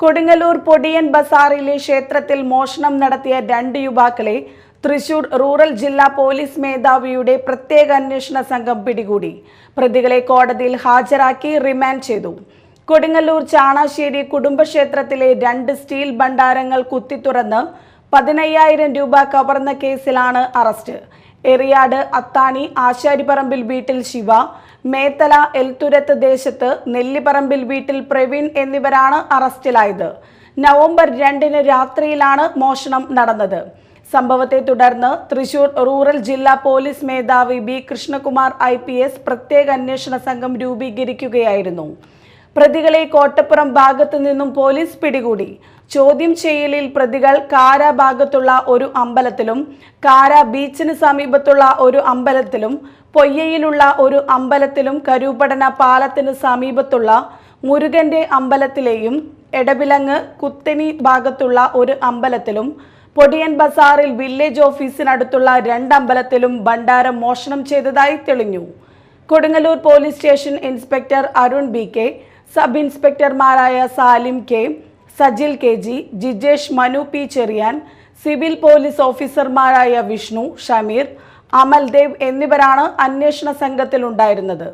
കൊടുങ്ങല്ലൂർ പൊടിയൻ ബസാറിലെ ക്ഷേത്രത്തിൽ മോഷണം നടത്തിയ രണ്ട് യുവാക്കളെ തൃശൂർ റൂറൽ ജില്ലാ പോലീസ് മേധാവിയുടെ പ്രത്യേക അന്വേഷണ സംഘം പിടികൂടി. പ്രതികളെ കോടതിയിൽ ഹാജരാക്കി റിമാൻഡ് ചെയ്തു. കൊടുങ്ങല്ലൂർ ചാണാശ്ശേരി കുടുംബക്ഷേത്രത്തിലെ രണ്ട് സ്റ്റീൽ ഭണ്ഡാരങ്ങൾ കുത്തിത്തുറന്ന് പതിനയ്യായിരം രൂപ കവർന്ന കേസിലാണ് അറസ്റ്റ്. എറിയാട് അത്താണി ആശാരിപ്പറമ്പിൽ വീട്ടിൽ ശിവ മേത്തല എൽത്തുരത്ത് ദേശത്ത് നെല്ലിപ്പറമ്പിൽ വീട്ടിൽ പ്രവീൺ എന്നിവരാണ് അറസ്റ്റിലായത്. നവംബർ രണ്ടിന് രാത്രിയിലാണ് മോഷണം നടന്നത്. സംഭവത്തെ തുടർന്ന് തൃശൂർ റൂറൽ ജില്ലാ പോലീസ് മേധാവി B Krishnakumar I P S പ്രത്യേക അന്വേഷണ സംഘം രൂപീകരിക്കുകയായിരുന്നു. പ്രതികളെ കോട്ടപ്പുറം ഭാഗത്തു നിന്നും പോലീസ് പിടികൂടി. ചോദ്യം ചെയ്യലിൽ പ്രതികൾ കാര ഭാഗത്തുള്ള ഒരു അമ്പലത്തിലും കാര ബീച്ചിന് സമീപത്തുള്ള ഒരു അമ്പലത്തിലും പൊയ്യയിലുള്ള ഒരു അമ്പലത്തിലും കരൂപടന പാലത്തിന് സമീപത്തുള്ള മുരുകന്റെ അമ്പലത്തിലെയും എടവിലങ്ങ് കുത്തനി ഭാഗത്തുള്ള ഒരു അമ്പലത്തിലും പൊടിയൻ ബസാറിൽ വില്ലേജ് ഓഫീസിനടുത്തുള്ള രണ്ടമ്പലത്തിലും ഭണ്ഡാരം മോഷണം ചെയ്തതായി തെളിഞ്ഞു. Kodungallur police station inspector Arun B K sub ഇൻസ്പെക്ടർമാരായ Salim K Sajil K G Jijesh Manu P Cheriyan civil police ഓഫീസർമാരായ വിഷ്ണു ഷമീർ അമൽദേവ് എന്നിവരാണ് അന്വേഷണ സംഘത്തിലുണ്ടായിരുന്നത്.